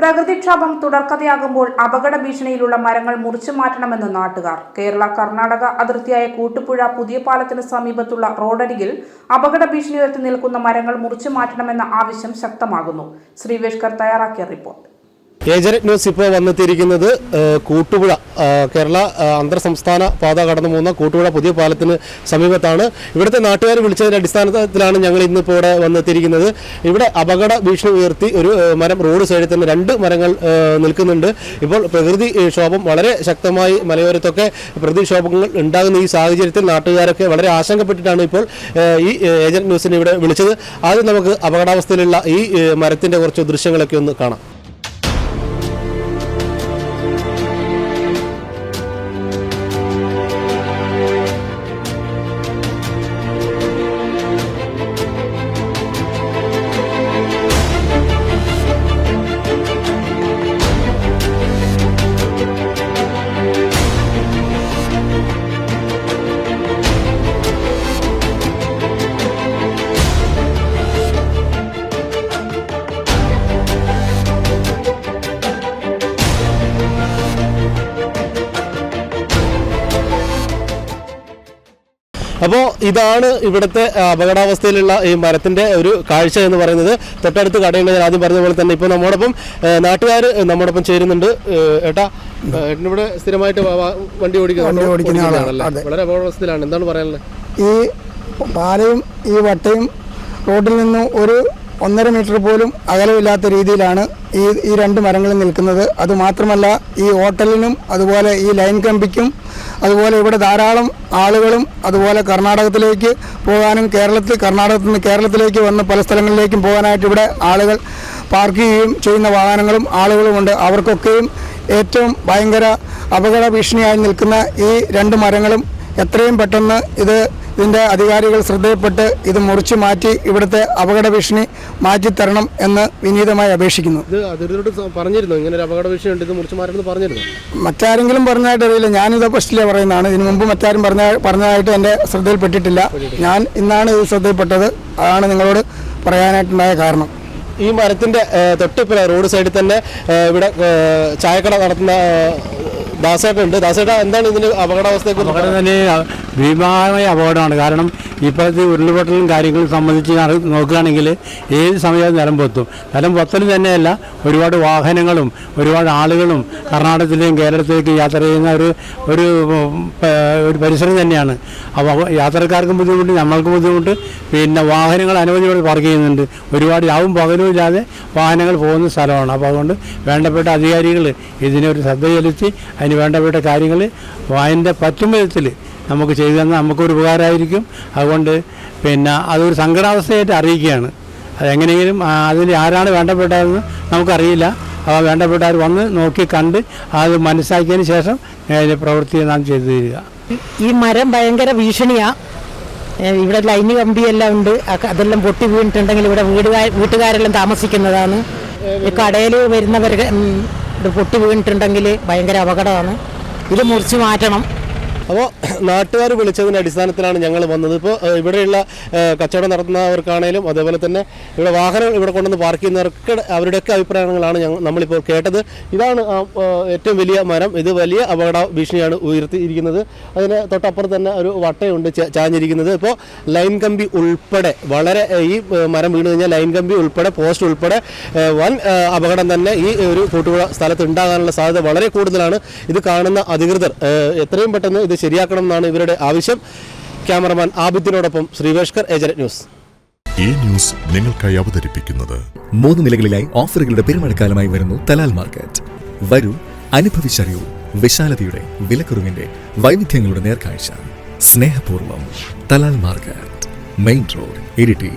പ്രകൃതിക്ഷോഭം തുടർക്കഥയാകുമ്പോൾ അപകട ഭീഷണിയിലുള്ള മരങ്ങൾ മുറിച്ചു മാറ്റണമെന്ന് നാട്ടുകാർ. കേരള കർണാടക അതിർത്തിയായ കൂട്ടുപുഴ പുതിയ പാലത്തിന് സമീപത്തുള്ള റോഡരികിൽ അപകട ഭീഷണി ഉയർത്തി നിൽക്കുന്ന മരങ്ങൾ മുറിച്ചു മാറ്റണമെന്ന ആവശ്യം ശക്തമാകുന്നു. ശ്രീവേഷ്കർ തയ്യാറാക്കിയ റിപ്പോർട്ട്. ഏജന്റ് ന്യൂസ് ഇപ്പോൾ വന്നെത്തിയിരിക്കുന്നത് കൂട്ടുപുഴ കേരള അന്തർ സംസ്ഥാന പാത കടന്നു പോകുന്ന കൂട്ടുപുഴ പുതിയ പാലത്തിന് സമീപത്താണ്. ഇവിടുത്തെ നാട്ടുകാർ വിളിച്ചതിന്റെ അടിസ്ഥാനത്തിലാണ് ഞങ്ങൾ ഇന്നിപ്പോൾ ഇവിടെ വന്നെത്തിയിരിക്കുന്നത്. ഇവിടെ അപകട ഭീഷണി ഉയർത്തി ഒരു മരം റോഡ് സൈഡിൽ തന്നെ രണ്ട് മരങ്ങൾ നിൽക്കുന്നുണ്ട്. ഇപ്പോൾ പ്രകൃതി ക്ഷോഭം വളരെ ശക്തമായി മലയോരത്തൊക്കെ പ്രകൃതിക്ഷോഭങ്ങൾ ഉണ്ടാകുന്ന ഈ സാഹചര്യത്തിൽ നാട്ടുകാരൊക്കെ വളരെ ആശങ്കപ്പെട്ടിട്ടാണ് ഇപ്പോൾ ഈ ഏജന്റ് ന്യൂസിനെ ഇവിടെ വിളിച്ചത്. ആദ്യം നമുക്ക് അപകടാവസ്ഥയിലുള്ള ഈ മരത്തിന്റെ കുറച്ച് ദൃശ്യങ്ങളൊക്കെ ഒന്ന് കാണാം. അപ്പോൾ ഇതാണ് ഇവിടുത്തെ അപകടാവസ്ഥയിലുള്ള ഈ മരത്തിന്റെ ഒരു കാഴ്ച എന്ന് പറയുന്നത്. തൊട്ടടുത്ത് കടയുണ്ട് ഞാൻ ആദ്യം പറഞ്ഞ പോലെ തന്നെ. ഇപ്പോൾ നമ്മോടൊപ്പം നാട്ടുകാർ നമ്മോടൊപ്പം ചേരുന്നുണ്ട്. ഏട്ടാ ഇവിടെ സ്ഥിരമായിട്ട് വണ്ടി ഓടിക്കുന്ന. വളരെ അപകടാവസ്ഥയിലാണ്. എന്താണ് പറയാനുള്ളത്? ഈ പാലയും ഈ വട്ടയും റോഡിൽ നിന്ന് ഒരു ഒന്നര മീറ്റർ പോലും അകലമില്ലാത്ത രീതിയിലാണ് ഈ ഈ രണ്ട് മരങ്ങൾ നിൽക്കുന്നത്. അതുമാത്രമല്ല ഈ ഹോട്ടലിനും അതുപോലെ ഈ ലൈൻ കമ്പിക്കും അതുപോലെ ഇവിടെ ധാരാളം ആളുകളും അതുപോലെ കർണാടകത്തിലേക്ക് പോകാനും കേരളത്തിൽ കർണാടകത്തിൽ നിന്ന് കേരളത്തിലേക്ക് വന്ന് പല സ്ഥലങ്ങളിലേക്കും പോകാനായിട്ട് ഇവിടെ ആളുകൾ പാർക്ക് ചെയ്യുകയും ചെയ്യുന്ന വാഹനങ്ങളും ആളുകളുമുണ്ട് അവർക്കൊക്കെയും ഏറ്റവും ഭയങ്കര അപകട ഭീഷണിയായി നിൽക്കുന്ന ഈ രണ്ട് മരങ്ങളും എത്രയും പെട്ടെന്ന് ഇത് ഇതിന്റെ അധികാരികൾ ശ്രദ്ധയപ്പെട്ട് ഇത് മുറിച്ചു മാറ്റി ഇവിടുത്തെ അപകട ഭീഷണി മാറ്റിത്തരണം എന്ന് വിനീതമായി അപേക്ഷിക്കുന്നു. ഇത് അതിർത്തിയോട് പറഞ്ഞിരുന്നു? ഇങ്ങനെ ഒരു അപകട ഭീഷണി ഉണ്ട് ഇത് മുറിച്ചു മാറ്റണമെന്ന് പറഞ്ഞിരുന്നു? മറ്റാരെങ്കിലും പറഞ്ഞതായിട്ട് അറിയില്ല. ഞാനിത് ഫസ്റ്റിലെ പറയുന്നതാണ്. ഇതിനു മുമ്പ് മറ്റാരും പറഞ്ഞ പറഞ്ഞതായിട്ട് എന്റെ ശ്രദ്ധയിൽപ്പെട്ടിട്ടില്ല. ഞാൻ ഇന്നാണ് ഇത് ശ്രദ്ധയിൽപ്പെട്ടത്. അതാണ് നിങ്ങളോട് പറയാനായിട്ടുണ്ടായ കാരണം. ഈ മരത്തിന്റെ തൊട്ടിപ്പുറ റോഡ് സൈഡിൽ തന്നെ ഇവിടെ ചായക്കട നടത്തുന്ന ദാസേട്ടൻ ഉണ്ട്. ദാസേട്ട എന്താണ് ഇതിന്റെ അപകടാവസ്ഥയെ കുറിച്ച് തന്നെ ഭീമമായ അപകടമാണ്. കാരണം ഇപ്പോഴത്തെ ഉരുൾപൊട്ടലും കാര്യങ്ങളും സംബന്ധിച്ച് നോക്കുകയാണെങ്കിൽ ഏത് സമയത്തും നിലം പൊത്തും നിലം പൊത്തൽ തന്നെയല്ല ഒരുപാട് വാഹനങ്ങളും ഒരുപാട് ആളുകളും കർണാടകത്തിലെയും കേരളത്തിലേക്ക് യാത്ര ചെയ്യുന്ന ഒരു ഒരു ഒരു പരിസരം തന്നെയാണ്. അപ്പോൾ യാത്രക്കാർക്കും ബുദ്ധിമുട്ട് നമ്മൾക്കും ബുദ്ധിമുട്ട്. പിന്നെ വാഹനങ്ങൾ അനവധിയോട് പാർക്ക് ചെയ്യുന്നുണ്ട്. ഒരുപാട് രാവും പകലും ഇല്ലാതെ വാഹനങ്ങൾ പോകുന്ന സ്ഥലമാണ്. അപ്പോൾ അതുകൊണ്ട് വേണ്ടപ്പെട്ട അധികാരികൾ ഇതിനൊരു ശ്രദ്ധ ചെലുത്തി അതിന് വേണ്ടപ്പെട്ട കാര്യങ്ങൾ അതിന്റെ പറ്റും വിധത്തിൽ നമുക്ക് ചെയ്തു തന്നാൽ നമുക്കൊരു ഉപകാരമായിരിക്കും. അതുകൊണ്ട് പിന്നെ അതൊരു സങ്കടാവസ്ഥയായിട്ട് അറിയിക്കുകയാണ്. അതെങ്ങനെയെങ്കിലും അതിന് ആരാണ് വേണ്ടപ്പെട്ടതെന്ന് നമുക്കറിയില്ല. അവ വേണ്ടപ്പെട്ടവർ വന്ന് നോക്കി കണ്ട് അത് മനസ്സിലാക്കിയതിന് ശേഷം അതിന്റെ പ്രവൃത്തി നാം ചെയ്തു തരിക. ഈ മരം ഭയങ്കര ഭീഷണിയാണ് ഇവിടെ ലൈന് കമ്പിയെല്ലാം ഉണ്ട്. അതെല്ലാം പൊട്ടി വീണിട്ടുണ്ടെങ്കിൽ ഇവിടെ വീടുകാർ വീട്ടുകാരെല്ലാം താമസിക്കുന്നതാണ്. ഈ കടയിൽ വരുന്നവർ പൊട്ടി വീണിട്ടുണ്ടെങ്കിൽ ഭയങ്കര അപകടമാണ്. ഇത് മുറിച്ച് മാറ്റണം. അപ്പോൾ നാട്ടുകാർ വിളിച്ചതിന്റെ അടിസ്ഥാനത്തിലാണ് ഞങ്ങൾ വന്നത്. ഇപ്പോൾ ഇവിടെയുള്ള കച്ചവടം നടത്തുന്നവർക്കാണേലും അതേപോലെ തന്നെ ഇവിടെ വാഹനം ഇവിടെ കൊണ്ടുവന്ന് പാർക്ക് ചെയ്യുന്നവർക്ക് അവരുടെയൊക്കെ അഭിപ്രായങ്ങളാണ് ഞങ്ങൾ നമ്മളിപ്പോൾ കേട്ടത്. ഇതാണ് ഏറ്റവും വലിയ മരം. ഇത് വലിയ അപകട ഭീഷണിയാണ് ഉയർത്തിയിരിക്കുന്നത്. അതിന് തൊട്ടപ്പുറം തന്നെ ഒരു വട്ടയുണ്ട് ചാഞ്ഞിരിക്കുന്നത്. ഇപ്പോൾ ലൈൻ കമ്പി ഉൾപ്പെടെ വളരെ ഈ മരം വീണ് കഴിഞ്ഞാൽ ലൈൻ കമ്പി ഉൾപ്പെടെ പോസ്റ്റ് ഉൾപ്പെടെ വൻ അപകടം തന്നെ ഈ ഒരു കൂട്ടുപുഴ സ്ഥലത്ത് ഉണ്ടാകാനുള്ള സാധ്യത വളരെ കൂടുതലാണ്. ഇത് കാണുന്ന അധികൃതർ എത്രയും പെട്ടെന്ന് ഇത് ശരിയാക്കണം എന്നാണ് ഇവരുടെ ആവശ്യം. ക്യാമറമാൻ ആബിദിനോടൊപ്പം ശ്രീവേഷ്കർ ഏജന്റ് ന്യൂസ്. ഈ ന്യൂസ് നിങ്ങൾക്കായി അവതരിപ്പിക്കുന്നത് മൂന്ന് നിലകളിലായി ഓഫറുകളുടെ പെരുമഴക്കാലമായി വരുന്നു തലാൽ മാർക്കറ്റ്. വരൂ അനുഭവിച്ചറിയൂ. വിശാലതയുടെ വിലക്കുറവിന്റെ വൈവിധ്യങ്ങളുടെ നേർക്കാഴ്ച. സ്നേഹപൂർവം Talal market. Main road Iritty.